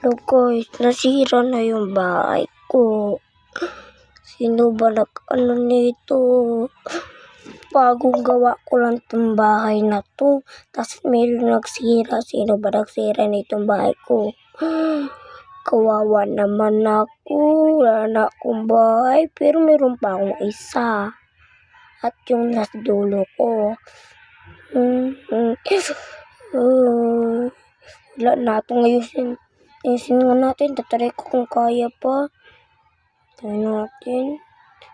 Hello guys, nasira na yung bahay ko. Sino ba nag ano nito? Bagong gawa ko lang itong bahay na to. Tapos meron nagsira. Sino ba nagsira nitong bahay ko? Kawawa naman ako. Wala na akong bahay. Pero meron pa akong isa. At yung nasa dulo ko. Hmm, hmm. Uh, wala na itong ayusin. Ayusin nga natin. Tataray ko kung kaya pa. Try natin.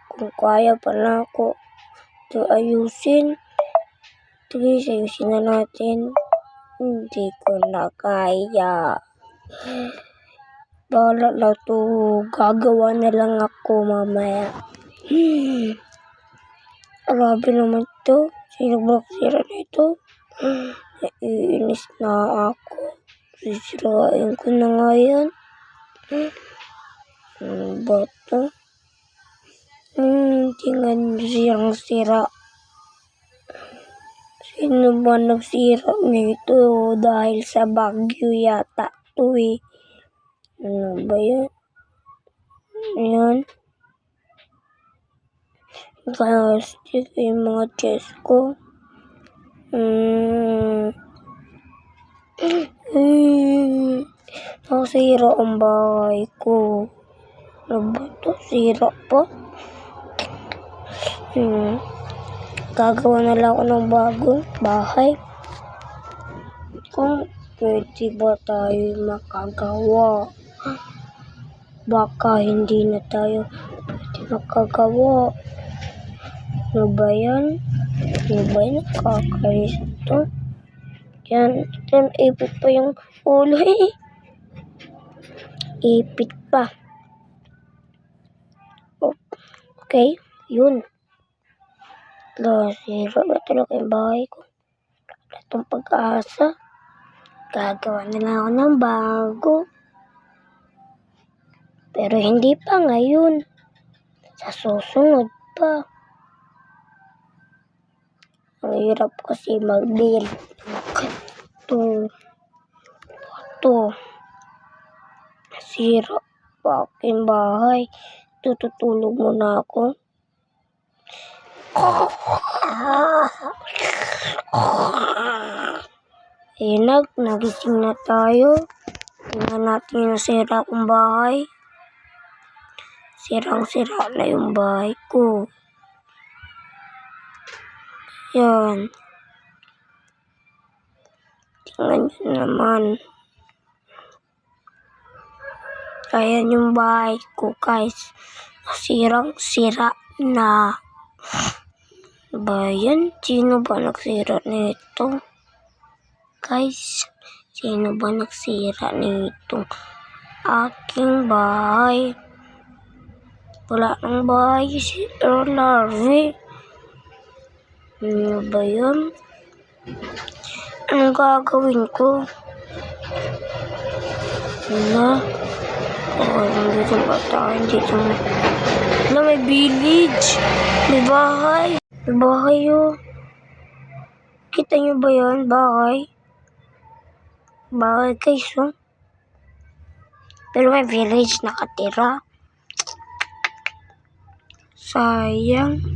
Kung kaya pa na ako. Ito ayusin. Please, ayusin na natin. Hindi ko na kaya. Bahala na to. Gagawa na lang ako mamaya. Hmm. Grabe naman to. Sino ba sira nito? Naiinis na ako. Sisirain ko na nga yan. Ano ba to? Hmm, tingnan siyang sira. Sino ba nagsira nito? Dahil sa bagyo yata to eh. Ano ba yan? Ayan. Plastic yung mga chest ko. Hmm. Hmm. Nasira ang bahay ko. Ano ba to? Sira pa? Hmm. Gagawa na lang ako ng bagong bahay. Kung pwede ba tayo makagawa? Baka hindi na tayo pwede makagawa. Ano ba yan? Ano ba yan? Nakakayos to. Yan. Yan, ipit pa yung ulo eh. Ipit pa. Oh, okay. Yun. Zero na talaga yung bahay ko. Wala itong pag-asa. Gagawa na lang ako ng bago. Pero hindi pa ngayon. Sa susunod pa. Ang hirap kasi mag-build. Ito. Ito. Sira pa aking bahay. Tututulog muna ako. Ayun na, nagising na tayo. Tingnan natin yung sira kong bahay. Sirang-sira na yung bahay ko. Yan. Tingnan nyo naman. Ayan yung bahay ko, guys. Sirang-sira na. Ba yan? Sino ba nagsira nito? Guys, sino ba nagsira nito? Aking bahay. Wala nang bahay si Larry. Ano ba yun? Anong gagawin ko? Wala. Oh, nandito ba tayo? Dito na. Wala, may village. May bahay. May bahay oh. Kita nyo ba yan? Bahay. Bahay guys oh. Pero may village nakatira. Sayang.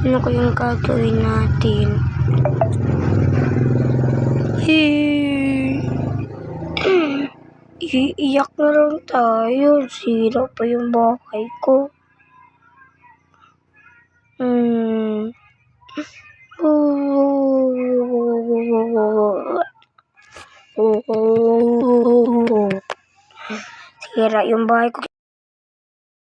Ano kayang gagawin natin? Iiyak na lang tayo. Sira pa yung bahay ko. Hmm. Sira yung bahay ko.